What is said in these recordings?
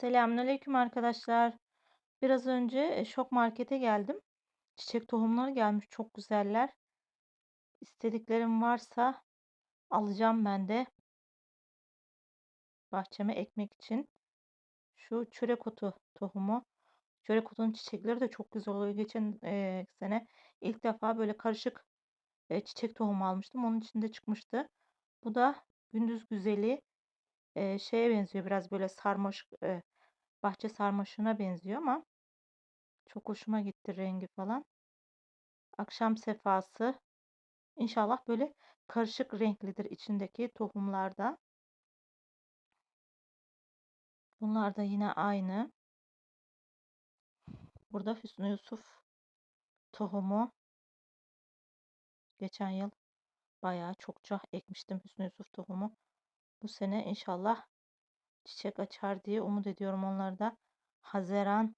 Selamünaleyküm arkadaşlar. Biraz önce Şok Market'e geldim. Çiçek tohumları gelmiş. Çok güzeller. İstediklerim varsa alacağım ben de. Bahçeme ekmek için. Şu çörek otu tohumu. Çörek otunun çiçekleri de çok güzel oluyor. Geçen e, sene ilk defa böyle karışık e, çiçek tohumu almıştım. Onun içinde çıkmıştı. Bu da gündüz güzeli. E, şeye benziyor. Biraz böyle sarmaşık e, bahçe sarmaşığına benziyor ama çok hoşuma gitti rengi falan. Akşam sefası. İnşallah böyle karışık renklidir içindeki tohumlarda. Bunlar da yine aynı. Burada Hüsnü Yusuf tohumu. Geçen yıl bayağı çokça ekmiştim Hüsnü Yusuf tohumu. Bu sene inşallah çiçek açar diye umut ediyorum onlarda. Haziran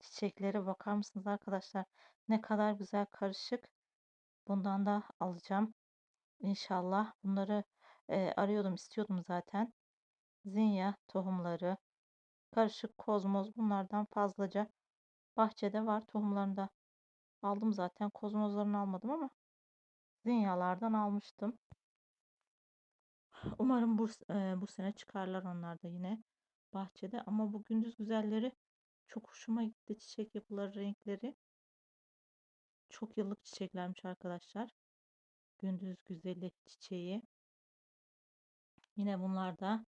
çiçekleri bakar mısınız arkadaşlar? Ne kadar güzel karışık. Bundan da alacağım. İnşallah bunları e, arıyordum, istiyordum zaten. Zinya tohumları, karışık kozmoz bunlardan fazlaca bahçede var. Tohumlarını aldım zaten. Kozmozlarını almadım ama zinyalardan almıştım. Umarım bu, e, bu sene çıkarlar onlar da yine bahçede. Ama bu gündüz güzelleri çok hoşuma gitti. Çiçek yapıları, renkleri. Çok yıllık çiçeklermiş arkadaşlar. Gündüz güzeli çiçeği. Yine bunlar da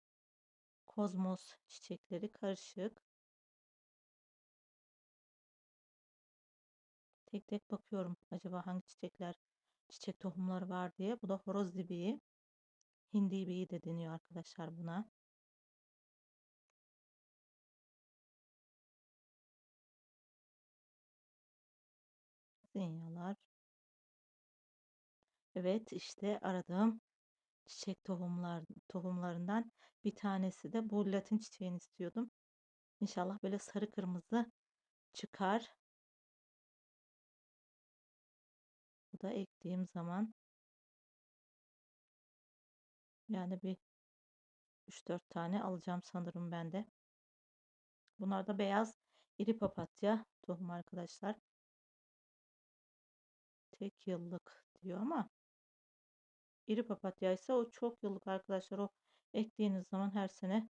kozmos çiçekleri karışık. Tek tek bakıyorum acaba hangi çiçekler çiçek tohumları var diye. Bu da horoz dibiği. Hindi ibiği de deniyor arkadaşlar buna. Zinyalar. Evet işte aradığım çiçek tohumlar tohumlarından bir tanesi de bu latin çiçeğini istiyordum. İnşallah böyle sarı kırmızı çıkar. Bu da ektiğim zaman yani bir 3-4 tane alacağım sanırım ben de. Bunlar da beyaz iri papatya tohum arkadaşlar. Tek yıllık diyor ama iri papatya ise o çok yıllık arkadaşlar. O ektiğiniz zaman her sene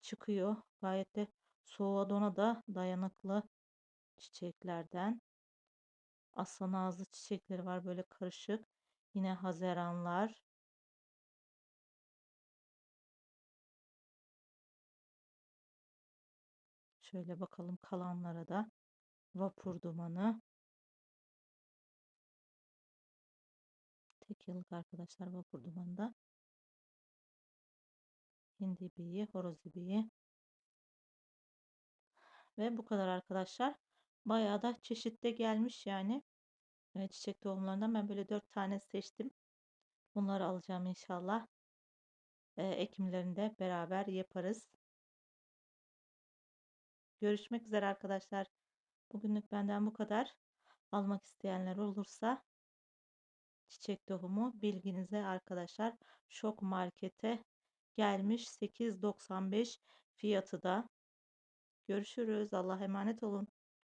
çıkıyor. Gayet de soğuğa dona da dayanıklı çiçeklerden. Aslan ağzı çiçekleri var böyle karışık. Yine hazeranlar. Şöyle bakalım kalanlara da. Vapur dumanı. Tek yıllık arkadaşlar vapur dumanında. Hindi ibiği, horoz ibiği. Ve bu kadar arkadaşlar. Bayağı da çeşitte gelmiş yani. Evet, çiçek tohumlarından ben böyle dört tane seçtim. Bunları alacağım inşallah. Ee, ekimlerini de beraber yaparız. Görüşmek üzere arkadaşlar. Bugünlük benden bu kadar. Almak isteyenler olursa çiçek tohumu bilginize arkadaşlar. Şok markete gelmiş 8.95 fiyatı da. Görüşürüz. Allah emanet olun.